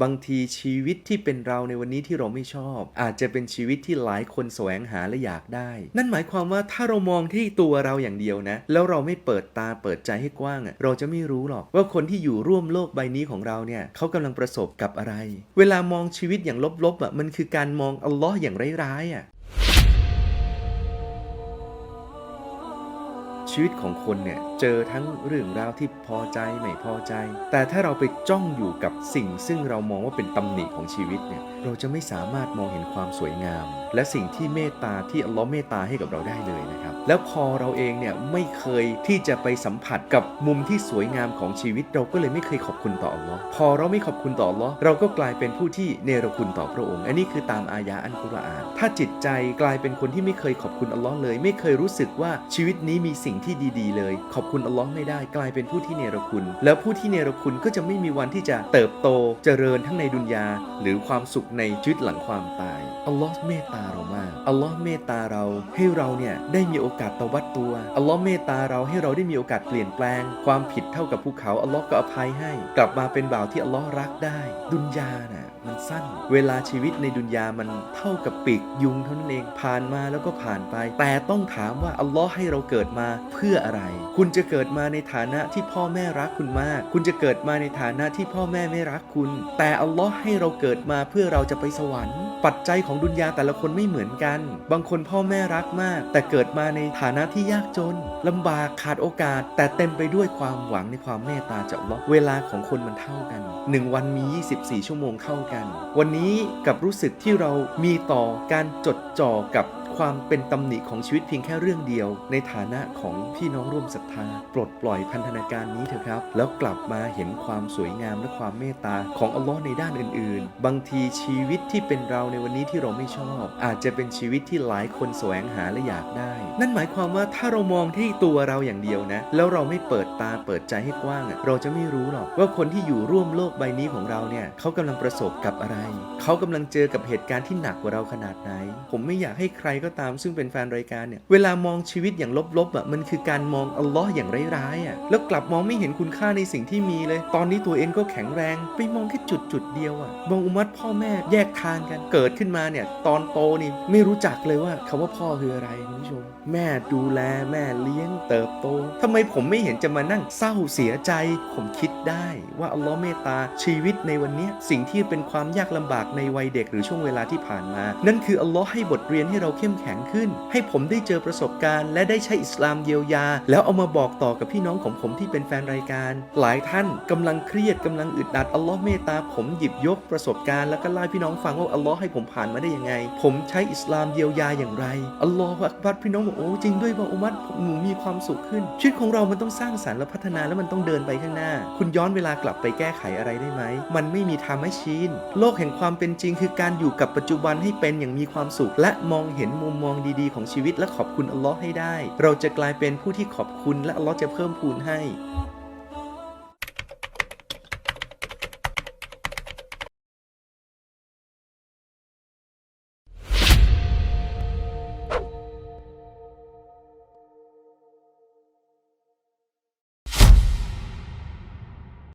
บางทีชีวิตที่เป็นเราในวันนี้ที่เราไม่ชอบ อาจจะเป็นชีวิตที่หลายคนแสวงหาและอยากได้ นั่นหมายความว่าถ้าเรามองที่ตัวเราอย่างเดียวนะ แล้วเราไม่เปิดตาเปิดใจให้กว้างเราจะไม่รู้หรอกว่าคนที่อยู่ร่วมโลกใบนี้ของเราเนี่ยเขากำลังประสบกับอะไร เวลามองชีวิตอย่างลบๆอะมันคือการมองอัลลอฮ์อย่างร้ายๆอะชีวิตของคนเนี่ย เจอทั้งเรื่องราวที่พอใจไม่พอใจ แต่ถ้าเราไปจ้องอยู่กับสิ่งซึ่งเรามองว่าเป็นตำหนิของชีวิตเนี่ยเราจะไม่สามารถมองเห็นความสวยงาม และสิ่งที่เมตตาที่อัลลอฮ์เมตตาให้กับเราได้เลยนะครับ แล้วพอเราเองเนี่ยไม่เคยที่จะไปสัมผัสกับมุมที่สวยงามของชีวิต เราก็เลยไม่เคยขอบคุณต่ออัลลอฮ์พอเราไม่ขอบคุณต่ออัลลอฮ์เราก็กลายเป็นผู้ที่เนรคุณต่อพระองค์ อันนี้คือตามอายะอันกุรอาน ถ้าจิตใจกลายเป็นคนที่ไม่เคยขอบคุณอัลลอฮ์เลย ไม่เคยรู้สึกว่าชีวิตนี้มีสิ่งที่ดี ๆ เลย ขอบคุณอัลลอฮ์ไม่ได้กลายเป็นผู้ที่เนรคุณ แล้วผู้ที่เนรคุณก็จะไม่มีวันที่จะเติบโตเจริญทั้งในดุนยา หรือความสุขในชีวิตหลังความตายอัลลอฮ์เมตตาเรามากอัลลอฮ์เมตตาเราให้เราเนี่ยได้มีโอกาสตวัดตัวอัลลอฮ์เมตตาเราให้เราได้มีโอกาสเปลี่ยนแปลง ความผิดเท่ากับภูเขาอัลลอฮ์ก็อภัยให้ กลับมาเป็นบ่าวที่อัลลอฮ์รักได้ ดุนยาน่ะมันสั้น เวลาชีวิตในดุนยามันเท่ากับปีกยุงเท่านั้นเองผ่านมาแล้วก็ผ่านไป แต่ต้องถามว่าอัลลอฮ์ให้เราเกิดมาเพื่ออะไร คุณจะะเกิดมาในฐานะที่พ่อแม่รักคุณมาก คุณจะเกิดมาในฐานะที่พ่อแม่ไม่รักคุณ แต่อัลลอฮ์ให้เราเกิดมาเพื่อเราจะไปสวรรค์ ปัจจัยของดุนยาแต่ละคนไม่เหมือนกัน บางคนพ่อแม่รักมาก แต่เกิดมาในฐานะที่ยากจนลำบากขาดโอกาส แต่เต็มไปด้วยความหวังในความเมตตาจากอัลลอฮ์เวลาของคนมันเท่ากัน 1 วันมี 24 ชั่วโมงเท่ากัน วันนี้กับรู้สึกที่เรามีต่อการจดจ่อกับ ความเป็นตำหนิของชีวิตเพียงแค่เรื่องเดียว ในฐานะของพี่น้องร่วมศรัทธา ปลดปล่อยพันธนาการนี้เถอะครับ แล้วกลับมาเห็นความสวยงามและความเมตตาของอัลลอฮ์ในด้านอื่น ๆ บางทีชีวิตที่เป็นเราในวันนี้ที่เราไม่ชอบ อาจจะเป็นชีวิตที่หลายคนแสวงหาและอยากได้ นั่นหมายความว่าถ้าเรามองที่ตัวเราอย่างเดียวนะ แล้วเราไม่เปิดตาเปิดใจให้กว้าง เราจะไม่รู้หรอกว่าคนที่อยู่ร่วมโลกใบนี้ของเราเนี่ยเขากำลังประสบกับอะไร เขากำลังเจอกับเหตุการณ์ที่หนักกว่าเราขนาดไหน ผมไม่อยากให้ใครก็ตาม ซึ่งเป็นแฟนรายการเนี่ยเวลามองชีวิตอย่างลบๆอะมันคือการมองอัลลอฮ์อย่างร้ายๆอะแล้วกลับมองไม่เห็นคุณค่าในสิ่งที่มีเลย ตอนนี้ตัวเองก็แข็งแรง ไปมองแค่จุดจุดๆเดียวอะมองอุมัตพ่อแม่แยกทางกันเกิดขึ้นมาเนี่ยตอนโตนี่ไม่รู้จักเลยว่าคำว่าพ่อคืออะไรคุณผู้ชม แม่ดูแลแม่เลี้ยงเติบโตทำไมผมไม่เห็นจะมานั่งเศร้าเสียใจ ผมคิดได้ว่าอัลลอฮ์เมตตาชีวิตในวันนี้สิ่งที่เป็นความยากลำบากในวัยเด็กหรือช่วงเวลาที่ผ่านมา นั่นคืออัลลอฮ์ให้บทเรียนให้เราเข้มแข็งขึ้น ให้ผมได้เจอประสบการณ์ และได้ใช้อิสลามเยียวยา แล้วเอามาบอกต่อกับพี่น้องของผมที่เป็นแฟนรายการ หลายท่านกำลังเครียดกำลังอึดอัดอัลลอฮ์เมตตาผมหยิบยกประสบการณ์แล้วก็เล่าพี่น้องฟังว่าอัลลอฮ์ให้ผมผ่านมาได้ยังไง ผมใช้อิสลามเยียวยาอย่างไรอัลลอฮ์อักบัดพี่น้องบอกโอ้จริงด้วยว่าอุมัตหนูมีความสุขขึ้นชีวิตของเรามันต้องสร้างสรรค์และพัฒนาแล้วมันต้องเดินไปข้างหน้า คุณย้อนเวลากลับไปแก้ไขอะไรได้ไหมมันไม่มีทำให้ชีนโลกแห่งความเป็นจริงคือการอยู่กับปัจจุบันให้เป็นอย่างมีความสุขและมองเห็นมุมมองดีๆ ของชีวิตและขอบคุณอัลลอฮ์ให้ได้ เราจะกลายเป็นผู้ที่ขอบคุณและอัลลอฮ์จะเพิ่มพูนให้